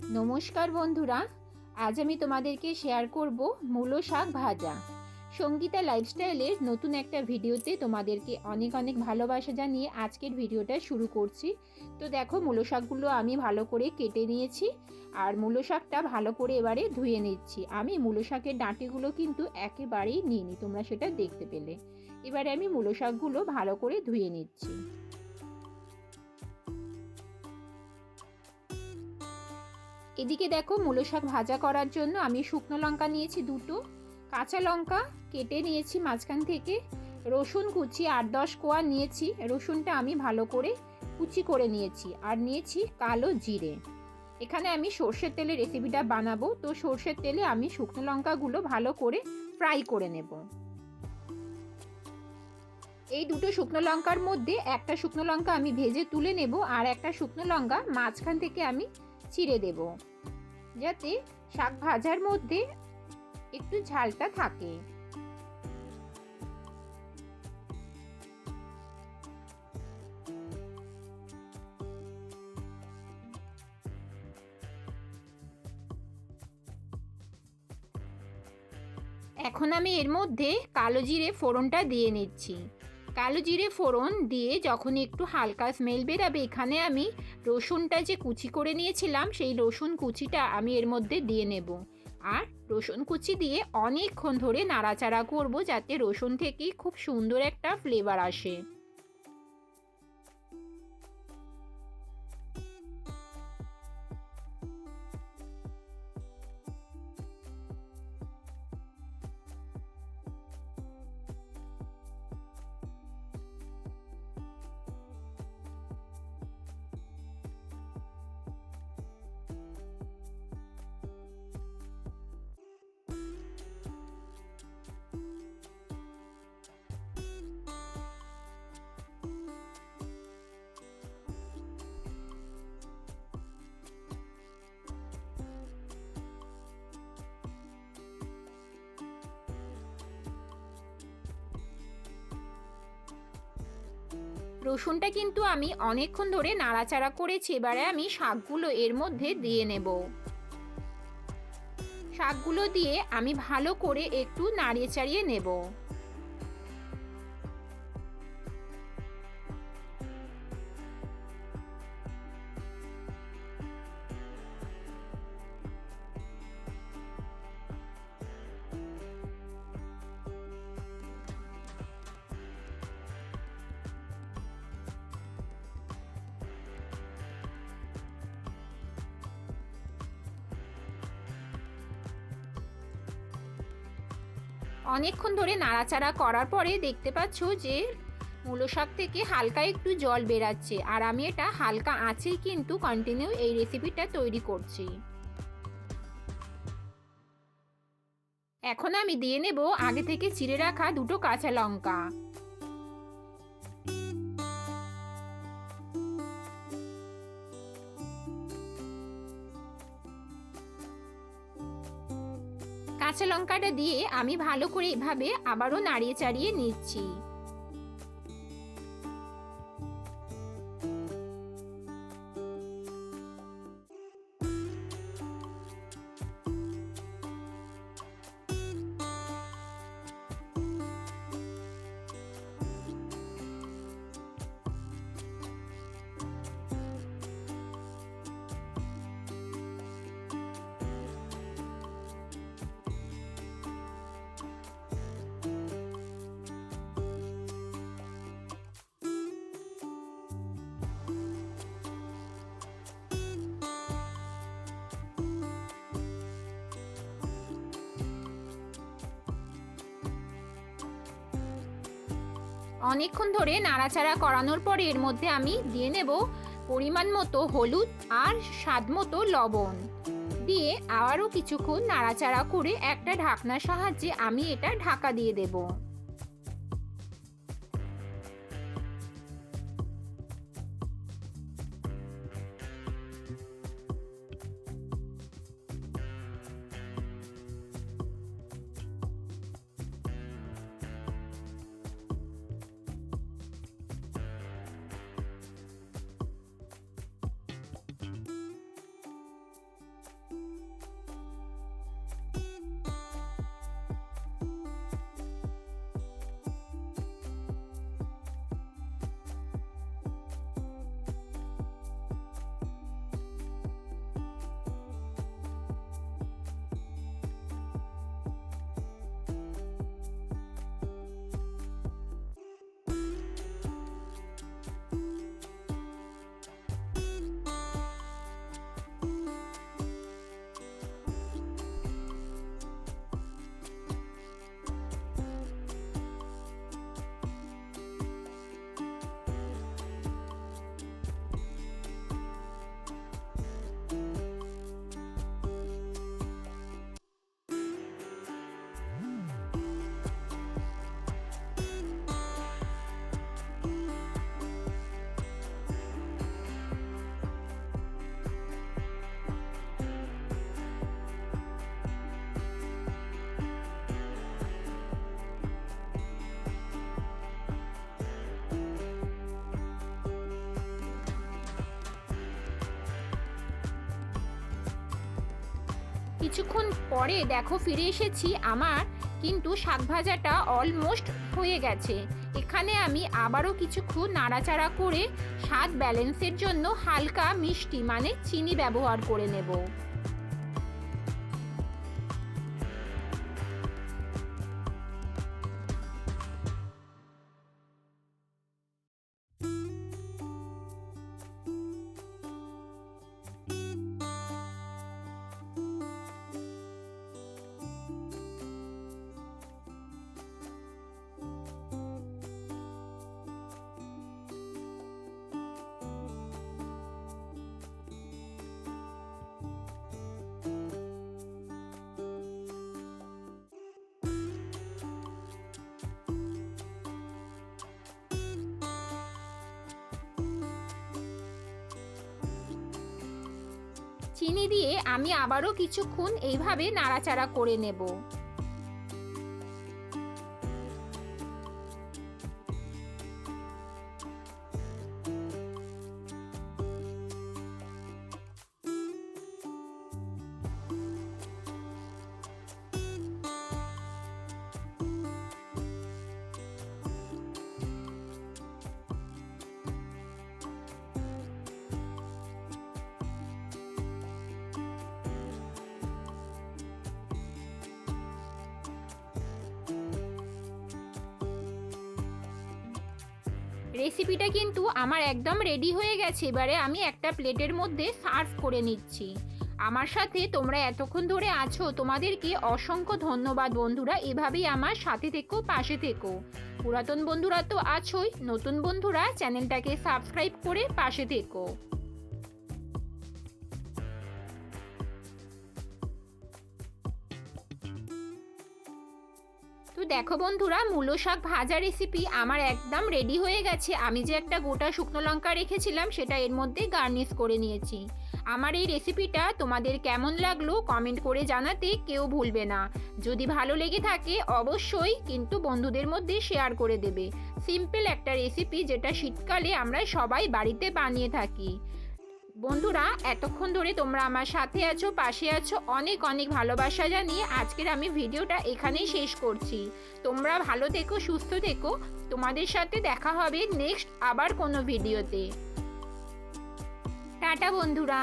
নমস্কার বন্ধুরা, আজ আমি তোমাদেরকে শেয়ার করব মূলো শাক ভাজা। সঙ্গীতা লাইফস্টাইলের নতুন একটা ভিডিওতে তোমাদেরকে অনেক অনেক ভালোবাসা জানিয়ে আজকের ভিডিওটা শুরু করছি। তো দেখো, মূলো শাকগুলো আমি ভালো করে কেটে নিয়েছি আর মূলো শাকটা ভালো করে এবারে ধুয়ে নিচ্ছি। আমি মূলো শাকের ডাঁটিগুলো কিন্তু একেবারেই নিইনি, তোমরা সেটা দেখতে পেলে। এবারে আমি মূলো শাকগুলো ভালো করে ধুয়ে নিচ্ছি। এদিকে দেখো মূলো শাক ভাজা করার জন্য আমি শুকনো লঙ্কা নিয়েছি দুটো। কাঁচা লঙ্কা কেটে নিয়েছি মাঝখান থেকে। রসুন কুচি আট দশ কোয়া নিয়েছি। রসুনটা আমি ভালো করে কুচি করে নিয়েছি আর নিয়েছি কালো জিরে। এখানে আমি সর্ষের তেলে রেসিপিটা বানাবো। তো সর্ষের তেলে আমি শুকনো লঙ্কাগুলো ভালো করে ফ্রাই করে নেব। এই দুটো শুকনো লঙ্কার মধ্যে একটা শুকনো লঙ্কা আমি ভেজে তুলে নেব আর একটা শুকনো লঙ্কা মাঝখান থেকে আমি চিড়ে দেব। যাতে শাক ভাজার মধ্যে একটু ঝালটা থাকে। এখন আমি এর মধ্যে কালো জিরে ফোড়নটা দিয়ে নিচ্ছি। কালো জিরে ফোড়ন দিয়ে যখন একটু হালকা স্মেল বেরাবে, এখানে আমি রসুনটা যে কুচি করে নিয়েছিলাম, সেই রসুন কুচিটা আমি এর মধ্যে দিয়ে নেব। আর রসুন কুচি দিয়ে অনেকক্ষণ ধরে নাড়াচাড়া করব, যাতে রসুন থেকে খুব সুন্দর একটা ফ্লেভার আসে। রসুনটা কিন্তু আমি অনেকক্ষণ ধরে নাড়াচাড়া করেছি, এবারে আমি শাকগুলো এর মধ্যে দিয়ে নেব। শাকগুলো দিয়ে আমি ভালো করে একটু নাড়িয়ে চাড়িয়ে নেব। অনেকক্ষণ ধরে নাড়াচাড়া করার পরে দেখতে পাচ্ছ যে মূলো শাক থেকে হালকা একটু জল বেরাচ্ছে। আর আমি এটা হালকা আঁচেই কিন্তু কন্টিনিউ এই রেসিপিটা তৈরি করছি। এখন আমি দিয়ে নেব আগে থেকে চিড়ে রাখা দুটো কাঁচা লঙ্কা। কাঁচা লঙ্কাটা দিয়ে আমি ভালো করে এভাবে আবারও নাড়িয়ে চাড়িয়ে নিচ্ছি। অনেকক্ষণ ধরে নাড়াচাড়া করানোর পর এর মধ্যে আমি দিয়ে নেব পরিমাণ মতো হলুদ আর স্বাদ মতো লবণ। দিয়ে আবারও কিছুক্ষণ নাড়াচাড়া করে একটা ঢাকনার সাহায্যে আমি এটা ঢাকা দিয়ে দেবো। কিছুক্ষণ পরে দেখো ফিরে এসেছি আমার, কিন্তু শাক ভাজাটা অলমোস্ট হয়ে গেছে। এখানে আমি আবারও কিছুক্ষণ নাড়াচাড়া করে স্বাদ ব্যালেন্সের জন্য হালকা মিষ্টি মানে চিনি ব্যবহার করে নেব। চিনি দিয়ে আমি আবারও কিছুক্ষণ এইভাবে নাড়াচাড়া করে নেব। রেসিপিটা কিন্তু আমার একদম রেডি হয়ে গেছে। এবারে আমি একটা প্লেটের মধ্যে সার্ভ করে নিচ্ছি। আমার সাথে তোমরা এতক্ষণ ধরে আছো, তোমাদেরকে অসংখ্য ধন্যবাদ বন্ধুরা। এভাবেই আমার সাথে থেকো, পাশে থেকো। পুরাতন বন্ধুরা তো আছোই, নতুন বন্ধুরা চ্যানেলটাকে সাবস্ক্রাইব করে পাশে থেকো। তো দেখো বন্ধুরা, মূলো শাক ভাজা রেসিপি আমার একদম রেডি হয়ে গেছে। আমি যে একটা গোটা শুকনো লঙ্কা রেখেছিলাম, সেটা এর মধ্যে গার্নিশ করে নিয়েছি। আমার এই রেসিপিটা তোমাদের কেমন লাগল কমেন্ট করে জানাতে কেউ ভুলবে না। যদি ভালো লেগে থাকে, অবশ্যই কিন্তু বন্ধুদের মধ্যে শেয়ার করে দেবে। সিম্পল একটা রেসিপি যেটা শীতকালে আমরা সবাই বাড়িতে বানিয়ে থাকি। বন্ধুরা, এতক্ষণ ধরে তোমরা আমার সাথে আছো, পাশে আছো, অনেক অনেক ভালোবাসা জানিয়ে আজকের আমি ভিডিওটা এখানেই শেষ করছি। তোমরা ভালো থেকো, সুস্থ থেকো। তোমাদের সাথে দেখা হবে নেক্সট আবার কোনো ভিডিওতে। টাটা বন্ধুরা।